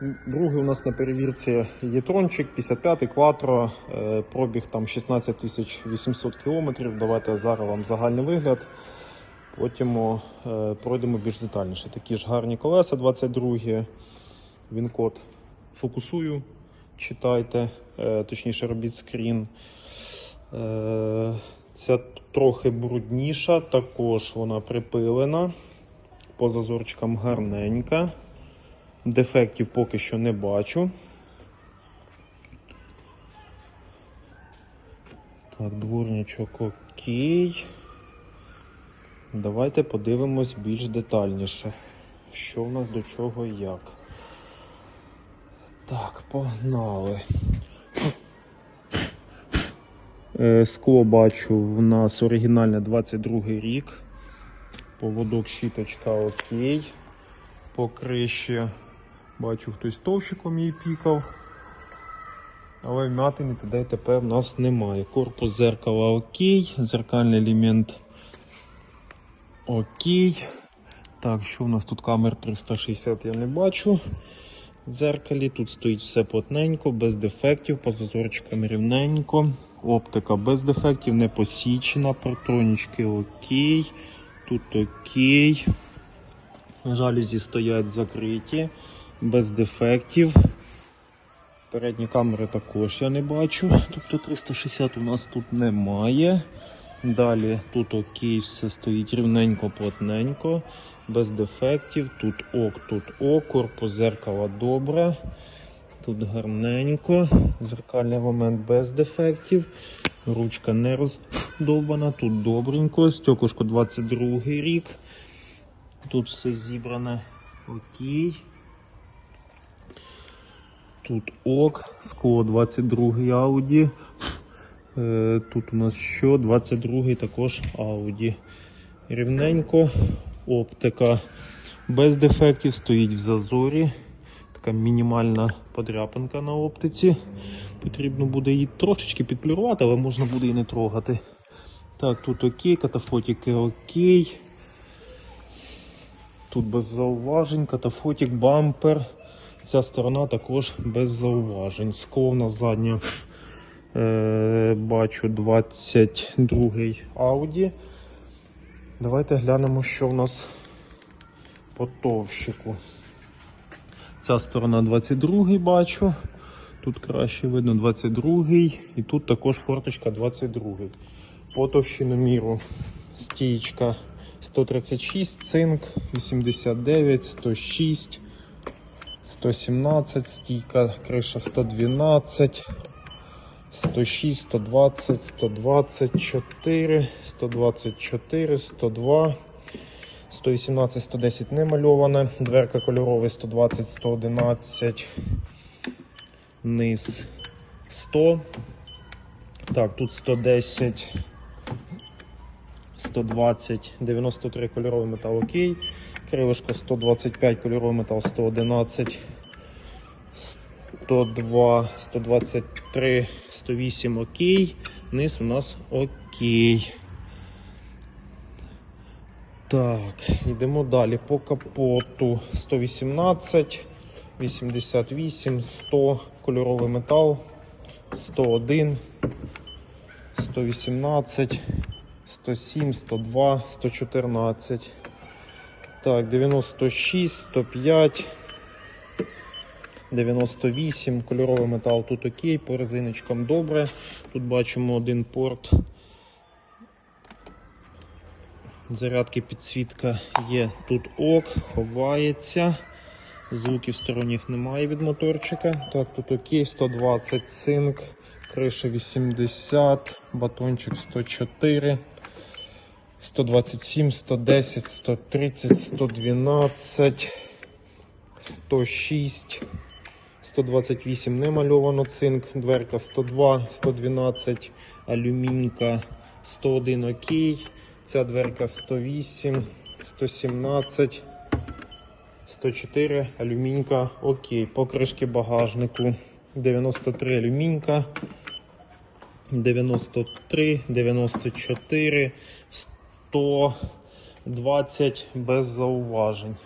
Другий у нас на перевірці Єтрончик 55 Quattro, е, пробіг там 16 800 км. Давайте зараз вам загальний вигляд. Потім е, пройдемо більш детальніше. Такі ж гарні колеса 22. Він код фокусую, читайте, е, точніше робіть скрін. Ця трохи брудніша, також вона припилена. По зазорчикам гарненька. Дефектів поки що не бачу. Так, дворничок окей. Давайте подивимось більш детальніше, що в нас до чого і як. Так, погнали. Е, Скло бачу в нас оригінальне 22 рік. Поводок щіточка окей. По криші бачу хтось товщиком її пікав. Але вмятини туди тепер в нас немає. Корпус зеркала окей, зеркальний елемент окей. Так, що в нас тут камер 360 я не бачу. В дзеркалі тут стоїть все плотненько, без дефектів, по зазорчикам рівненько. Оптика без дефектів, не посічена, партронічки окей. Тут окей. Жалюзі стоять закриті, без дефектів. Передні камери також я не бачу. Тобто 360 у нас тут немає. Далі тут окей, все стоїть рівненько, плотненько, без дефектів. Тут ок, тут ок, корпус зеркала добре. Тут гарненько, зеркальний момент без дефектів. Ручка не роздовбана, тут добренько. Стекушко 22 рік. Тут все зібране окей. Тут ок, скло 22 Audi. Е, Тут у нас що? 22 також Audi. Рівненько, оптика без дефектів, стоїть в зазорі. Така мінімальна подряпинка на оптиці. Потрібно буде її трошечки підполірувати, але можна буде і не трогати. Так, тут окей, катафотики окей. Тут без зауважень, катафотик, бампер. Ця сторона також без зауважень. Скло в нас заднє е, бачу 22-й Audi. Давайте глянемо, що в нас по товщику. Ця сторона 22-й бачу. Тут краще видно 22-й. І тут також форточка 22-й. По товщиноміру стієчка 136, цинк 89, 106, 117, стійка, криша 112, 106, 120, 124, 124, 102, 118, 110 не мальоване, дверка кольоровий 120, 111, низ 100. Так, тут 110. 120, 93 кольоровий метал окей. Крилишко 125 кольоровий метал 111, 102, 123, 108 окей. Низ у нас окей. Так, йдемо далі. По капоту 118, 88, 100 кольоровий метал, 101, 118. 107, 102, 114. Так, 96, 105, 98. Кольоровий метал тут окей, по резиночкам добре. Тут бачимо один порт. Зарядки підсвітка є тут ок, ховається. Звуків сторонніх немає від моторчика. Так, тут окей, 120 цинк, криша 80, батончик 104. 127, 110, 130, 112, 106, 128 не мальовано цинк, дверка 102, 112, алюмінька 101 окей, ця дверка 108, 117, 104, алюмінька окей. Покришки багажнику 93 алюмінька, 93, 94, 120 без зауважень.